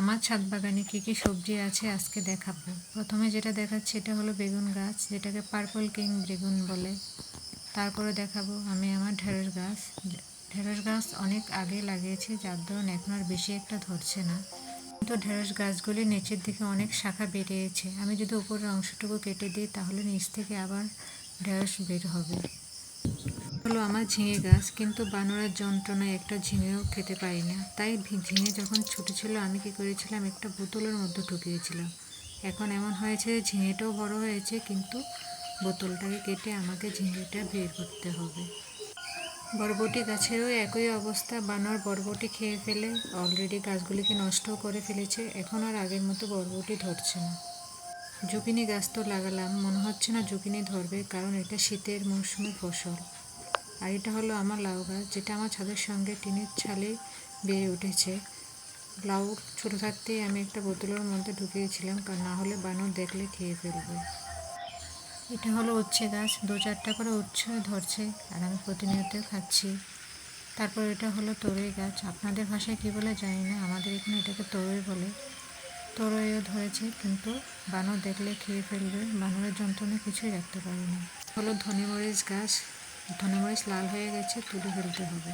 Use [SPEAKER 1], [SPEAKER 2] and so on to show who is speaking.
[SPEAKER 1] আমার ছাদ বাগানে কী কী সবজি আছে আজকে দেখাবো। প্রথমে যেটা দেখাচ্ছি এটা হলো বেগুন গাছ, যেটাকে পার্পল কিং বেগুন বলে। তারপরে দেখাবো আমি আমার ঢেঁড়স গাছ। ঢেঁড়স গাছ অনেক আগে লাগিয়েছি, যার দরুন এখন আর বেশি একটা ধরছে না। কিন্তু ঢেঁড়স গাছগুলি নিচের দিকে অনেক শাখা বেরিয়েছে। আমি যদি উপরের অংশটুকু কেটে দিই, তাহলে নিচ থেকে আবার ঢেঁড়স বের হবে। হলো আমার ঝিঙে গাছ, কিন্তু বানরের যন্ত্রণায় একটা ঝিঙেও খেতে পারি না তাই ঝিঙে যখন ছোট ছিল, আমি কি করেছিলাম, একটা বোতলের মধ্যে ঢুকিয়েছিলাম। এখন এমন হয়েছে, ঝিঙেটাও বড় হয়েছে, কিন্তু বোতলটাকে কেটে আমাকে ঝিঙেটা বের করতে হবে। বরবটি গাছেরও একই অবস্থা। বানর বরবটি খেয়ে ফেলে অলরেডি গাছগুলিকে নষ্ট করে ফেলেছে। এখন আর আগের মতো বরবটি ধরছে না। জুকিনি গাছ তো লাগালাম, মনে হচ্ছে না জুকিনি ধরবে, কারণ এটা শীতের মৌসুমে ফসল। আর এটা হলো আমার লাউ গাছ, যেটা আমার ছাদের সঙ্গে টিনের ছালে বেড়ে উঠেছে। লাউ ছোটো থাকতেই আমি একটা বোতলের মধ্যে ঢুকিয়েছিলাম, কারণ না হলে বানর দেখলে খেয়ে ফেলবে। এটা হলো উচ্ছে গাছ, দু চারটা করে উচ্ছে ধরছে, আর আমি প্রতিনিয়ত খাচ্ছি। তারপর এটা হলো তরই গাছ, আপনাদের ভাষায় কী বলে জানি না, আমাদের এখানে এটাকে তরই বলে। তরইও ধরেছে, কিন্তু বানর দেখলে খেয়ে ফেলবে, বানরের যন্ত্রণা কিছুই রাখতে পারি না। হলো ধনে মরিচ গাছ ধনে মরিচ লাল হয়ে গেছে তুলে ফেলতে হবে।